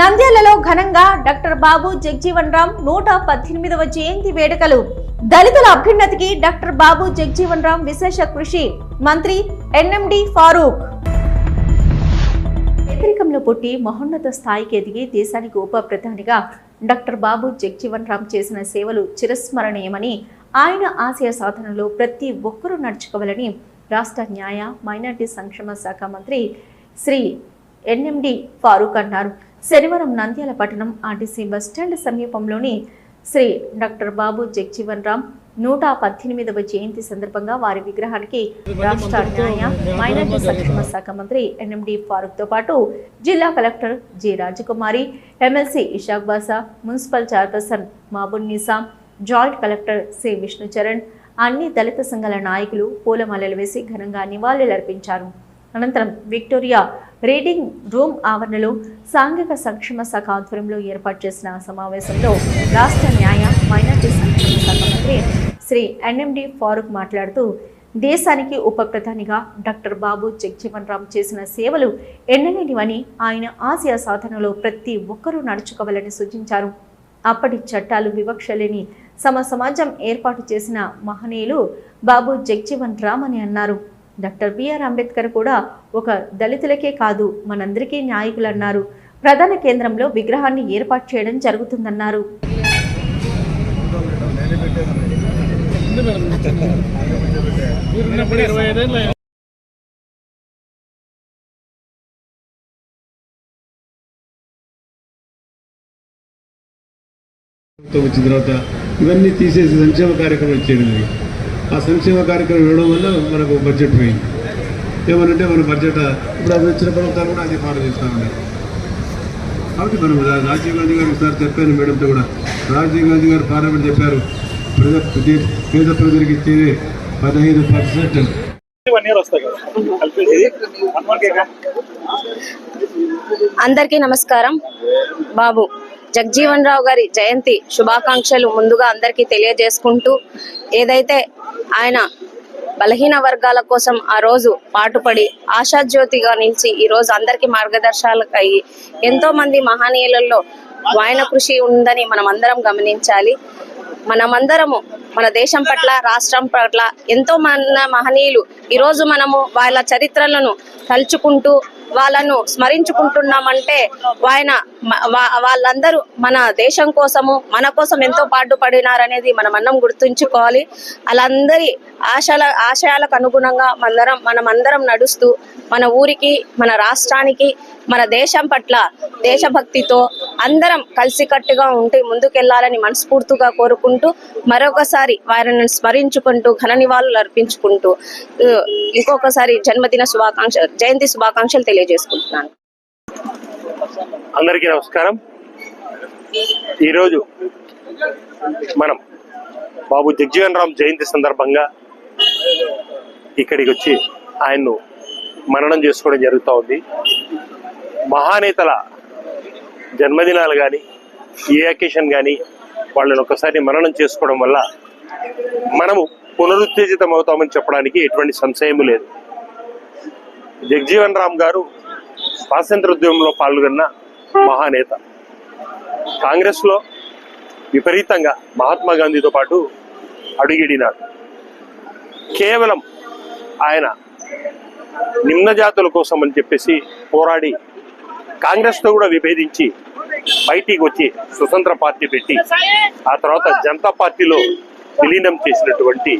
నంద్యాలలో ఘనంగా డాక్టర్ బాబు జగ్జీవన్ రామ్ నూట పద్దెనిమిదవ జయంతి వేడుకలు. దళితుల అభ్యున్నతికి డాక్టర్ బాబు జగ్జీవన్ రామ్ విశేష కృషి. మంత్రి ఎన్ఎండి ఫారూక్. పేదరికంలో పుట్టి మహోన్నత స్థాయికి ఎదిగి దేశానికి ఉప ప్రధానిగా డాక్టర్ బాబు జగ్జీవన్ రామ్ చేసిన సేవలు చిరస్మరణీయమని ఆయన ఆశయ సాధనలో ప్రతి ఒక్కరూ నడుచుకోవాలని రాష్ట్ర న్యాయ మైనార్టీ సంక్షేమ శాఖ మంత్రి శ్రీ ఎన్ఎండి ఫారూక్ అన్నారు. శనివారం నంద్యాల పట్టణం ఆర్టీసీ బస్టాండ్ సమీపంలోని శ్రీ డాక్టర్ బాబు జగ్జీవన్ రామ్ నూట పద్దెనిమిదవ జయంతి సందర్భంగా వారి విగ్రహానికి రాష్ట్ర న్యాయ మైనార్టీ సంక్షేమ శాఖ మంత్రి ఎన్ఎండి ఫారూక్తో పాటు జిల్లా collector G Rajakumari MLC Ishaq Basha municipal chairperson Mabun Nisam joint collector C Vishnucharan అన్ని దళిత సంఘాల నాయకులు పూలమాలలు వేసి ఘనంగా నివాళులర్పించారు. అనంతరం విక్టోరియా రీడింగ్ రూమ్ ఆవరణలో సాంఘిక సంక్షేమ శాఖ ఆధ్వర్యంలో ఏర్పాటు చేసిన సమావేశంలో రాష్ట్ర న్యాయ మైనార్టీ సంక్షేమ శాఖ మంత్రి శ్రీ ఎన్ఎండి ఫారూక్ మాట్లాడుతూ దేశానికి ఉప ప్రధానిగా డాక్టర్ బాబు జగ్జీవన్ రామ్ చేసిన సేవలు ఎన్నలేనివని ఆయన ఆసియా సాధనలో ప్రతి ఒక్కరూ నడుచుకోవాలని సూచించారు. అప్పటి చట్టాలు వివక్ష లేని సమ సమాజం ఏర్పాటు చేసిన మహనీయులు బాబు జగ్జీవన్ రామ్ అని అన్నారు. డాక్టర్ బిఆర్ అంబేద్కర్ కూడా ఒక దళితులకే కాదు మనందరికీ నాయకులు అన్నారు ప్రధాన కేంద్రంలో విగ్రహాన్ని ఏర్పాటు చేయడం జరుగుతుందన్నారు. వచ్చిన తర్వాత ఇవన్నీ తీసేసి సంక్షేమ కార్యక్రమం చేయడం జరిగింది. ఆ సంక్షేమ కార్యక్రమం ఇవ్వడం వల్ల మనకు బడ్జెట్ పోయింది. ఏమనంటే మన బడ్జెట్ ఇప్పుడు అది వచ్చిన ప్రభుత్వాలు కూడా అది ఫాలో చేస్తూ ఉన్నాయి కాబట్టి మనం రాజీవ్ గాంధీ గారు ఒకసారి చెప్పాను మేడంతో కూడా. రాజీవ్ గాంధీ గారు పార్లమెంట్ చెప్పారు. ప్రజ పేద ప్రజలకు ఇచ్చేది పదహైదు పర్సెంట్. అందరికీ నమస్కారం. బాబు జగ్జీవన్ రావు గారి జయంతి శుభాకాంక్షలు ముందుగా అందరికీ తెలియజేసుకుంటూ ఏదైతే ఆయన బలహీన వర్గాల కోసం ఆ రోజు పాటుపడి ఆశాజ్యోతిగా నిలిచి ఈ రోజు అందరికీ మార్గదర్శకాలు అయ్యి ఎంతో మంది మహనీయులలో వాయన కృషి ఉందని మనం అందరం గమనించాలి. మనమందరము మన దేశం పట్ల రాష్ట్రం పట్ల ఎంతో మన మహనీయులు ఈరోజు మనము వాళ్ళ చరిత్రలను తలుచుకుంటూ వాళ్ళను స్మరించుకుంటున్నామంటే ఆయన వాళ్ళందరూ మన దేశం కోసము మన కోసం ఎంతో పాటుపడినారనేది మనం అన్నం గుర్తుంచుకోవాలి. వాళ్ళందరి ఆశల ఆశయాలకు అనుగుణంగా మనందరం మనమందరం నడుస్తూ మన ఊరికి మన రాష్ట్రానికి మన దేశం పట్ల దేశభక్తితో అందరం కలిసికట్టుగా ఉంటే ముందుకెళ్ళాలని మనస్ఫూర్తిగా కోరుకుంటూ మరొకసారి వారిని స్మరించుకుంటూ ఘన నివాళులు అర్పించుకుంటూ ఇంకొకసారి జన్మదిన శుభాకాంక్ష జయంతి శుభాకాంక్షలు తెలియజేసుకుంటున్నాను. అందరికీ నమస్కారం. ఈరోజు మనం బాబు జగ్జీవన్ రామ్ జయంతి సందర్భంగా ఇక్కడికి వచ్చి ఆయన్ను మననం చేసుకోవడం జరుగుతూ ఉంది. మహానేతల జన్మదినాలు కానీ ఏ అకేషన్ కానీ వాళ్ళని ఒకసారి మననం చేసుకోవడం వల్ల మనము పునరుత్తేజితం అవుతామని చెప్పడానికి ఎటువంటి సంశయము లేదు. జగ్జీవన్ రామ్ గారు స్వాతంత్రోద్యమంలో పాల్గొన్న మహానేత. కాంగ్రెస్లో విపరీతంగా మహాత్మా గాంధీతో పాటు అడుగిడినాడు. కేవలం ఆయన నిమ్నజాతుల కోసం అని చెప్పేసి పోరాడి కాంగ్రెస్తో కూడా విభేదించి బయటికి వచ్చి స్వతంత్ర పార్టీ పెట్టి ఆ తర్వాత జనతా పార్టీలో విలీనం చేసినటువంటి